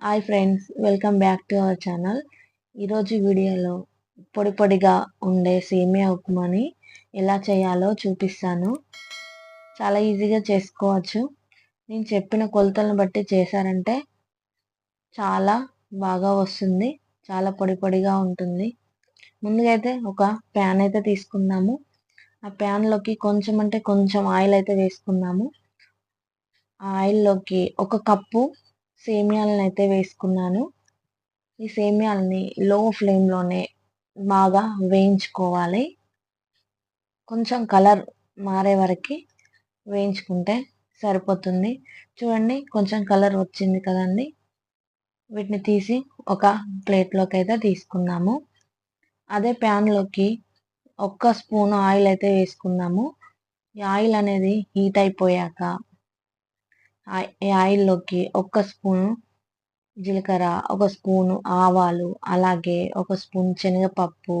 Hi friends welcome back to our channel ఈరోజు వీడియోలో పొడి పొడిగా ఉండే సేమియా ఉప్మాని ఎలా చేయాలో చూపిస్తాను. చాలా ఈజీగా చేసుకోవచ్చు. నేను చెప్పిన కొలతలను బట్టి చేశారంటే చాలా బాగా వస్తుంది చాలా పొడి పొడిగా ఉంటుంది. ముందుగా అయితే ఒక ప్యాన్ అయితే తీసుకున్నాము ఆ ప్యాన్లోకి కొంచెం అంటే కొంచెం ఆయిల్ అయితే వేసుకున్నాము ఆ ఆయిల్లోకి ఒక కప్పు సేమియాలను అయితే వేసుకున్నాను. ఈ సేమియాలని లో ఫ్లేమ్లోనే బాగా వేయించుకోవాలి. కొంచెం కలర్ మారే వరకు వేయించుకుంటే సరిపోతుంది. చూడండి కొంచెం కలర్ వచ్చింది కదండి. వీటిని తీసి ఒక ప్లేట్లోకి అయితే తీసుకున్నాము. అదే ప్యాన్లోకి ఒక్క స్పూన్ ఆయిల్ అయితే వేసుకున్నాము. ఈ ఆయిల్ అనేది హీట్ అయిపోయాక ఆయిల్లోకి ఒక్క స్పూను జీలకర్ర ఒక స్పూను ఆవాలు అలాగే ఒక స్పూన్ శనగపప్పు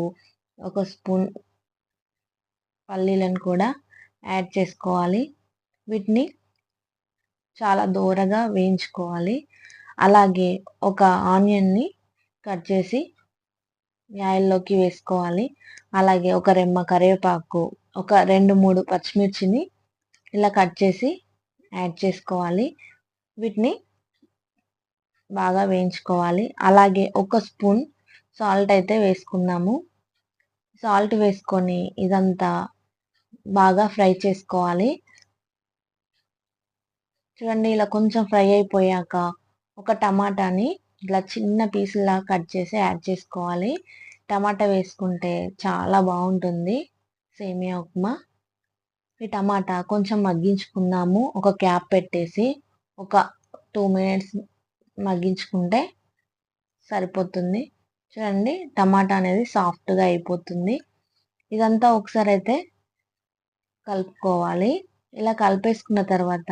ఒక స్పూన్ పల్లీలను కూడా యాడ్ చేసుకోవాలి. వీటిని చాలా దూరగా వేయించుకోవాలి. అలాగే ఒక ఆనియన్ని కట్ చేసి ఆయిల్లోకి వేసుకోవాలి. అలాగే ఒక రెమ్మ కరివేపాకు ఒక రెండు మూడు పచ్చిమిర్చిని ఇలా కట్ చేసి యాడ్ చేసుకోవాలి. వీటిని బాగా వేయించుకోవాలి. అలాగే ఒక స్పూన్ సాల్ట్ అయితే వేసుకున్నాము సాల్ట్ వేసుకొని ఇదంతా బాగా ఫ్రై చేసుకోవాలి. చూడండి ఇలా కొంచెం ఫ్రై అయిపోయాక ఒక టమాటాని ఇట్లా చిన్న పీసులా కట్ చేసి యాడ్ చేసుకోవాలి. టమాటా వేసుకుంటే చాలా బాగుంటుంది. సేమియా ఉప్మా. ఈ టమాటా కొంచెం మగ్గించుకుందాము. ఒక క్యాప్ పెట్టేసి ఒక టూ మినిట్స్ మగ్గించుకుంటే సరిపోతుంది. చూడండి టమాటా అనేది సాఫ్ట్గా అయిపోతుంది. ఇదంతా ఒకసారి అయితే కలుపుకోవాలి. ఇలా కలిపేసుకున్న తర్వాత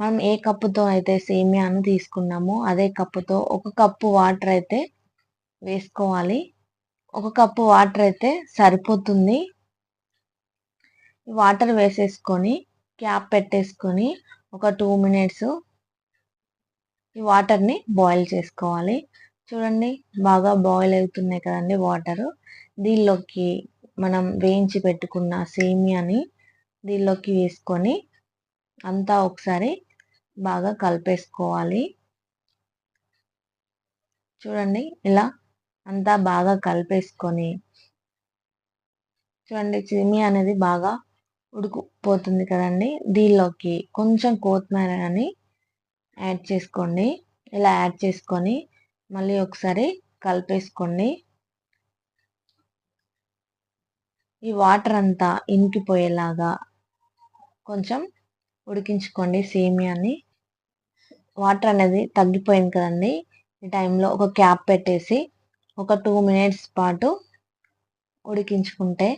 మనం ఏ కప్పుతో అయితే సేమియాను తీసుకున్నామో అదే కప్పుతో ఒక కప్పు వాటర్ అయితే వేసుకోవాలి. ఒక కప్పు వాటర్ అయితే సరిపోతుంది. వాటర్ వేసేసుకొని క్యాప్ పెట్టేసుకొని ఒక టూ మినిట్స్ ఈ వాటర్ని బాయిల్ చేసుకోవాలి. చూడండి బాగా బాయిల్ అవుతున్నాయి కదండి వాటరు. దీనిలోకి మనం వేయించి పెట్టుకున్న సేమియాని దీనిలోకి వేసుకొని అంతా ఒకసారి బాగా కలిపేసుకోవాలి. చూడండి ఇలా అంతా బాగా కలిపేసుకొని చూడండి సేమియా అనేది బాగా ఉడికిపోతుంది కదండి. దీనిలోకి కొంచెం కొత్తిమీర కానీ యాడ్ చేసుకోండి. ఇలా యాడ్ చేసుకొని మళ్ళీ ఒకసారి కలిపేసుకోండి. ఈ వాటర్ అంతా ఇంకిపోయేలాగా కొంచెం ఉడికించుకోండి సేమియాని. వాటర్ అనేది తగ్గిపోయింది కదండి. ఈ టైంలో ఒక క్యాప్ పెట్టేసి ఒక టూ మినిట్స్ పాటు ఉడికించుకుంటే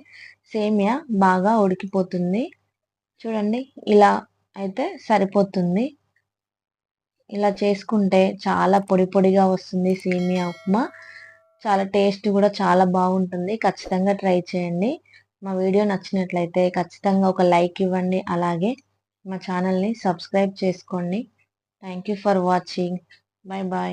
సేమియా బాగా ఉడికిపోతుంది. చూడండి ఇలా అయితే సరిపోతుంది. ఇలా చేసుకుంటే చాలా పొడి పొడిగా వస్తుంది సేమియా ఉప్మా. చాలా టేస్ట్ కూడా చాలా బాగుంటుంది. ఖచ్చితంగా ట్రై చేయండి. మా వీడియో నచ్చినట్లయితే ఖచ్చితంగా ఒక లైక్ ఇవ్వండి. అలాగే మా ఛానల్ని సబ్స్క్రైబ్ చేసుకోండి. Thank you for watching. Bye bye